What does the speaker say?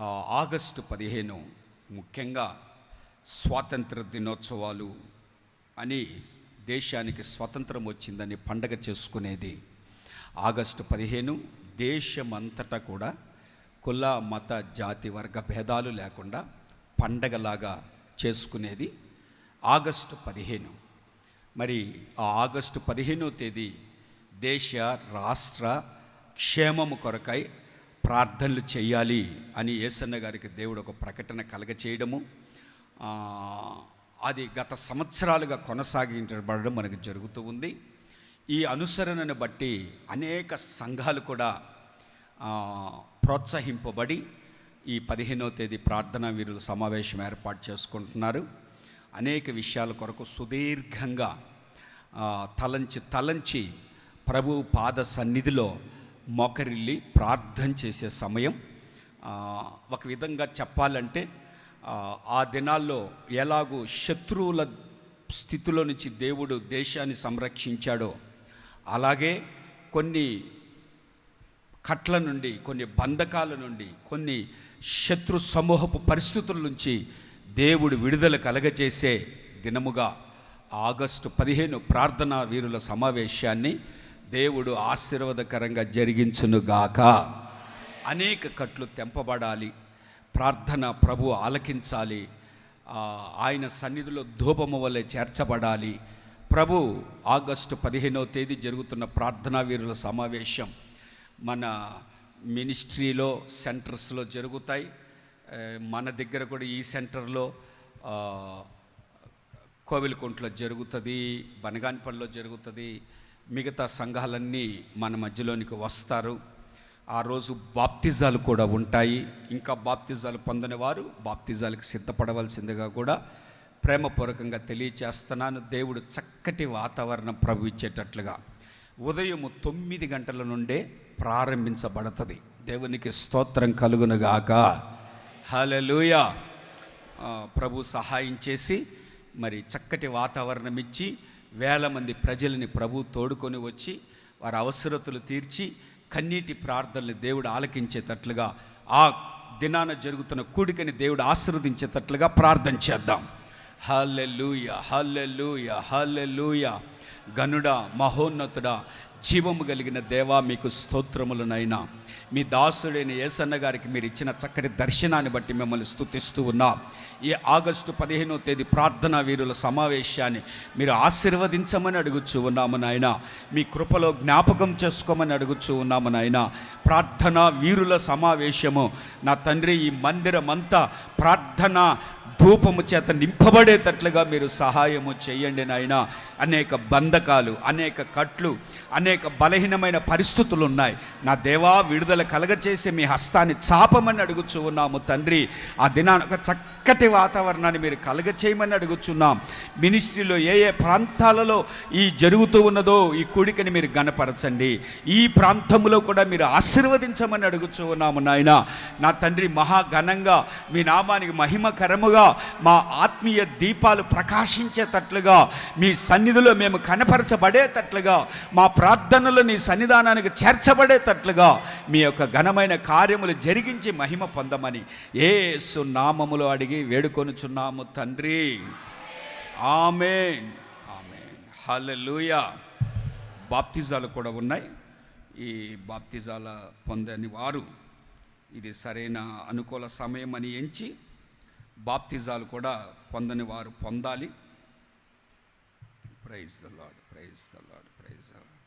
August పదిహేను ముఖ్యంగా స్వాతంత్ర దినోత్సవాలు అని దేశానికి స్వతంత్రం వచ్చిందని పండగ చేసుకునేది ఆగస్టు పదిహేను. దేశమంతటా కూడా కుల మత జాతి వర్గ భేదాలు లేకుండా పండగలాగా చేసుకునేది ఆగస్టు పదిహేను. మరి ఆ ఆగస్టు పదిహేనో తేదీ దేశ రాష్ట్ర క్షేమము కొరకై ప్రార్థనలు చేయాలి అని ఏసన్న గారికి దేవుడు ఒక ప్రకటన కలగచేయడము అది గత సంవత్సరాలుగా కొనసాగించబడడం మనకు జరుగుతూ ఉంది. ఈ అనుసరణను బట్టి అనేక సంఘాలు కూడా ప్రోత్సహింపబడి ఈ పదిహేనో తేదీ ప్రార్థనా వీరుల సమావేశం ఏర్పాటు చేసుకుంటున్నారు. అనేక విషయాల కొరకు సుదీర్ఘంగా తలంచి తలంచి ప్రభు పాద సన్నిధిలో మోకరిల్లి ప్రార్థన చేసే సమయం. ఒక విధంగా చెప్పాలంటే ఆ, ఆ దినాల్లో ఎలాగూ శత్రువుల స్థితిలో నుంచి దేవుడు దేశాన్ని సంరక్షించాడో అలాగే కొన్ని కట్ల నుండి కొన్ని బంధకాల నుండి కొన్ని శత్రు సమూహపు పరిస్థితుల నుంచి దేవుడు విడుదల కలగజేసే దినముగా ఆగస్టు పదిహేను ప్రార్థనా వీరుల సమావేశాన్ని దేవుడు ఆశీర్వాదకరంగా జరిగించునుగాక అనేక కట్లు తెంపబడాలి. ప్రార్థన ప్రభు ఆలకించాలి. ఆయన సన్నిధిలో ధూపము వలె చేర్చబడాలి. ప్రభు ఆగస్టు పదిహేనవ తేదీ జరుగుతున్న ప్రార్థనా వీరుల సమావేశం మన మినిస్ట్రీలో సెంటర్స్లో జరుగుతాయి. మన దగ్గర కూడా ఈ సెంటర్లో కోవిలకుంట్లో జరుగుతుంది బనగానిపల్లిలో జరుగుతుంది మిగతా సంఘాలన్నీ మన మధ్యలోనికి వస్తారు. ఆ రోజు బాప్తిజాలు కూడా ఉంటాయి. ఇంకా బాప్తిజాలు పొందని వారు బాప్తిజాలకు సిద్ధపడవలసిందిగా కూడా ప్రేమపూర్వకంగా తెలియచేస్తున్నాను. దేవుడు చక్కటి వాతావరణం ప్రభు ఇచ్చేటట్లుగా ఉదయం తొమ్మిది గంటల నుండే ప్రారంభించబడుతుంది. దేవునికి స్తోత్రం కలుగునుగాక. హలలుయ ప్రభు సహాయం చేసి మరి చక్కటి వాతావరణం ఇచ్చి వేల మంది ప్రజలని ప్రభు తోడుకొని వచ్చి వారి అవసరతలు తీర్చి కన్నీటి ప్రార్థనలు దేవుడు ఆలకించేటట్లుగా ఆ దినాన జరుగుతున్న కూడికని దేవుడు ఆశీర్వదించేటట్లుగా ప్రార్థన చేద్దాం. హల్లెలూయ హల్లెలూయ హల్లెలూయ. గనుడా మహోన్నతుడా జీవము కలిగిన దేవా మీకు స్తోత్రములనైనా. మీ దాసుడైన ఏసన్న గారికి మీరు ఇచ్చిన చక్కటి దర్శనాన్ని బట్టి మిమ్మల్ని స్థుతిస్తూ ఉన్నాం. ఈ ఆగస్టు పదిహేనో తేదీ ప్రార్థనా వీరుల సమావేశాన్ని మీరు ఆశీర్వదించమని అడుగుచూ ఉన్నాము నాయన. మీ కృపలో జ్ఞాపకం చేసుకోమని అడుగుచూ ఉన్నాము నాయన. ప్రార్థనా వీరుల సమావేశము నా తండ్రి ఈ మందిరమంతా ప్రార్థన ధూపము చేత నింపబడేటట్లుగా మీరు సహాయము చేయండి నాయన. అనేక బంధకాలు అనేక కట్లు అనేక అనేక బలహీనమైన పరిస్థితులు ఉన్నాయి నా దేవా విడుదల కలగచేసి మీ హస్తాన్ని చాపమని అడుగుచూ ఉన్నాము తండ్రి. ఆ దినాన ఒక చక్కటి వాతావరణాన్ని మీరు కలగచేయమని అడుగుచున్నాం. మినిస్ట్రీలో ఏ ఏ ప్రాంతాలలో ఈ జరుగుతూ ఉన్నదో ఈ కూడికని మీరు గనపరచండి ఈ ప్రాంతంలో కూడా మీరు ఆశీర్వదించమని అడుగుచూ ఉన్నాము నాయన. నా తండ్రి మహా ఘనంగా మీ నామానికి మహిమకరముగా మా ఆత్మ ఆత్మీయ దీపాలు ప్రకాశించేటట్లుగా మీ సన్నిధిలో మేము కనపరచబడేటట్లుగా మా ప్రార్థనలు నీ సన్నిధానానికి చేర్చబడేటట్లుగా మీ యొక్క ఘనమైన కార్యములు జరిగించి మహిమ పొందమని ఏ సునామములు అడిగి వేడుకొనుచున్నాము తండ్రి. ఆమె ఆమె హలలుయ బాప్తిజాలు కూడా ఉన్నాయి. ఈ బాప్తిజాల పొందని వారు ఇది సరైన అనుకూల సమయం అని ఎంచి బాప్తిజాలు కూడా పొందని వారు పొందాలి. Praise the lord praise the lord praise the lord